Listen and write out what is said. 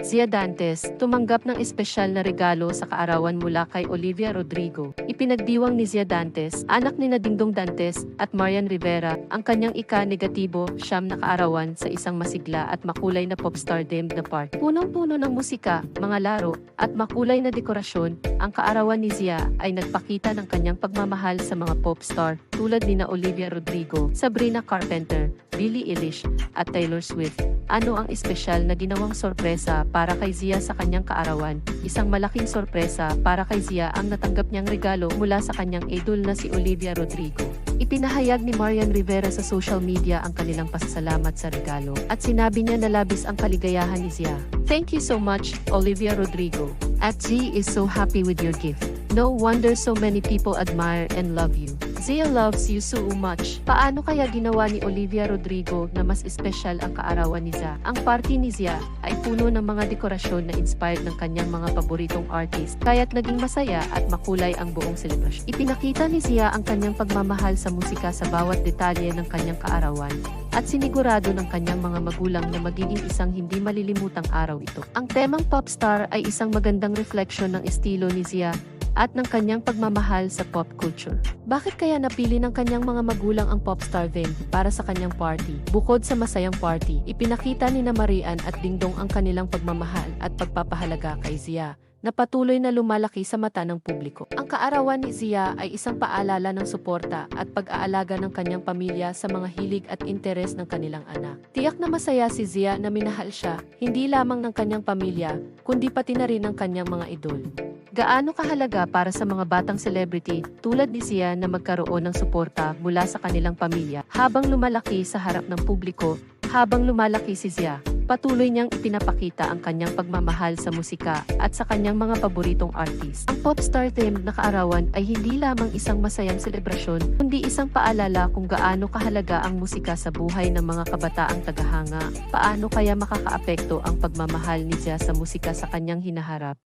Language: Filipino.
Zia Dantes, tumanggap ng espesyal na regalo sa kaarawan mula kay Olivia Rodrigo. Ipinagdiwang ni Zia Dantes, anak ni Nadingdong Dantes at Marian Rivera, ang kanyang ika-negatibo siyam na kaarawan sa isang masigla at makulay na popstar themed na party. Punong-puno ng musika, mga laro, at makulay na dekorasyon, ang kaarawan ni Zia ay nagpakita ng kanyang pagmamahal sa mga popstar tulad ni na Olivia Rodrigo, Sabrina Carpenter, Billie Eilish, at Taylor Swift. Ano ang espesyal na ginawang sorpresa para kay Zia sa kanyang kaarawan? Isang malaking sorpresa para kay Zia ang natanggap niyang regalo mula sa kanyang idol na si Olivia Rodrigo. Ipinahayag ni Marian Rivera sa social media ang kanilang pasasalamat sa regalo at sinabi niya na labis ang kaligayahan ni Zia. Thank you so much, Olivia Rodrigo. At Z is so happy with your gift. No wonder so many people admire and love you. Zia loves you so much. Paano kaya ginawa ni Olivia Rodrigo na mas espesyal ang kaarawan ni Zia? Ang party ni Zia ay puno ng mga dekorasyon na inspired ng kanyang mga paboritong artist, kaya't naging masaya at makulay ang buong selebrasyon. Ipinakita ni Zia ang kanyang pagmamahal sa musika sa bawat detalye ng kanyang kaarawan at sinigurado ng kanyang mga magulang na magiging isang hindi malilimutang araw ito. Ang temang popstar ay isang magandang refleksyon ng estilo ni Zia at ng kanyang pagmamahal sa pop culture. Bakit kaya napili ng kanyang mga magulang ang popstar theme para sa kanyang party? Bukod sa masayang party, ipinakita ni na Marian at Dingdong ang kanilang pagmamahal at pagpapahalaga kay Zia na patuloy na lumalaki sa mata ng publiko. Ang kaarawan ni Zia ay isang paalala ng suporta at pag-aalaga ng kanyang pamilya sa mga hilig at interes ng kanilang anak. Tiyak na masaya si Zia na minahal siya, hindi lamang ng kanyang pamilya, kundi pati na rin ng kanyang mga idol. Gaano kahalaga para sa mga batang celebrity tulad ni Zia na magkaroon ng suporta mula sa kanilang pamilya habang lumalaki sa harap ng publiko, habang lumalaki si Zia, patuloy niyang ipinapakita ang kanyang pagmamahal sa musika at sa kanyang mga paboritong artist. Ang popstar theme na kaarawan ay hindi lamang isang masayang selebrasyon, kundi isang paalala kung gaano kahalaga ang musika sa buhay ng mga kabataang tagahanga. Paano kaya makakaapekto ang pagmamahal ni Zia sa musika sa kanyang hinaharap?